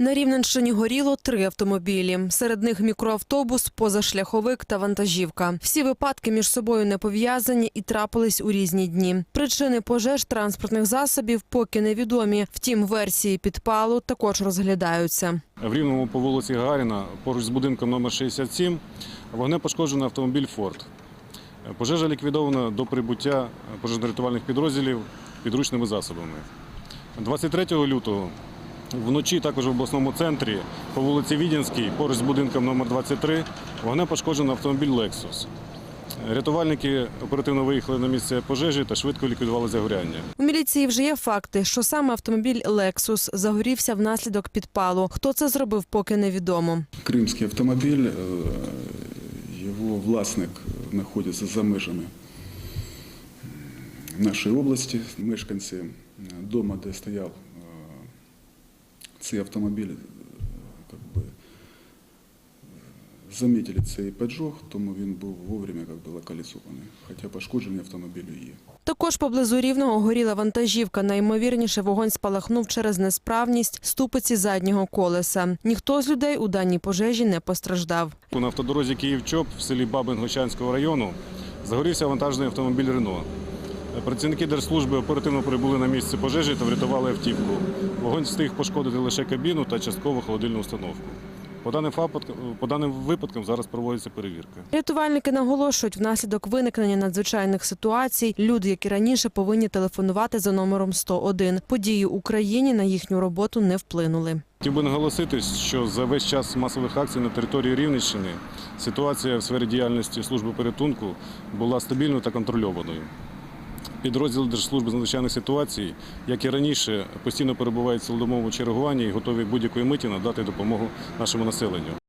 На Рівненщині горіло три автомобілі. Серед них мікроавтобус, позашляховик та вантажівка. Всі випадки між собою не пов'язані і трапились у різні дні. Причини пожеж транспортних засобів поки невідомі. Втім, версії підпалу також розглядаються. В Рівному по вулиці Гагаріна, поруч з будинком номер 67, вогне пошкоджено автомобіль «Форд». Пожежа ліквідована до прибуття пожежно-рятувальних підрозділів підручними засобами. 23 лютого вночі також в обласному центрі по вулиці Відінській, поруч з будинком номер 23, вогне пошкоджено автомобіль «Лексус». Рятувальники оперативно виїхали на місце пожежі та швидко ліквідували загоряння. У міліції вже є факти, що саме автомобіль Lexus загорівся внаслідок підпалу. Хто це зробив, поки невідомо. Кримський автомобіль, е, його власник знаходиться за межами нашої області. Мешканці дому, де стояв е, цей автомобіль, е, как би, замітили цей поджог, тому він був вовремя как би, локалізований, хоча пошкодження автомобілю є. Також поблизу рівного горіла вантажівка. Найімовірніше вогонь спалахнув через несправність ступиці заднього колеса. Ніхто з людей у даній пожежі не постраждав. На автодорозі Київ-Чоп в селі Бабин Гочанського району загорівся вантажний автомобіль Рено. Працівники держслужби оперативно прибули на місце пожежі та врятували автівку. Вогонь встиг пошкодити лише кабіну та частково холодильну установку. По даним, фапот- по даним випадкам зараз проводиться перевірка. Рятувальники наголошують, внаслідок виникнення надзвичайних ситуацій люди, які раніше повинні телефонувати за номером 101. Події в Україні на їхню роботу не вплинули. Хотів би наголосити, що за весь час масових акцій на території Рівненщини ситуація в сфері діяльності служби порятунку була стабільною та контрольованою. Підрозділи Держслужби з надзвичайних ситуацій, як і раніше, постійно перебувають в цілодомовому чергуванні і готові будь-якої миті надати допомогу нашому населенню.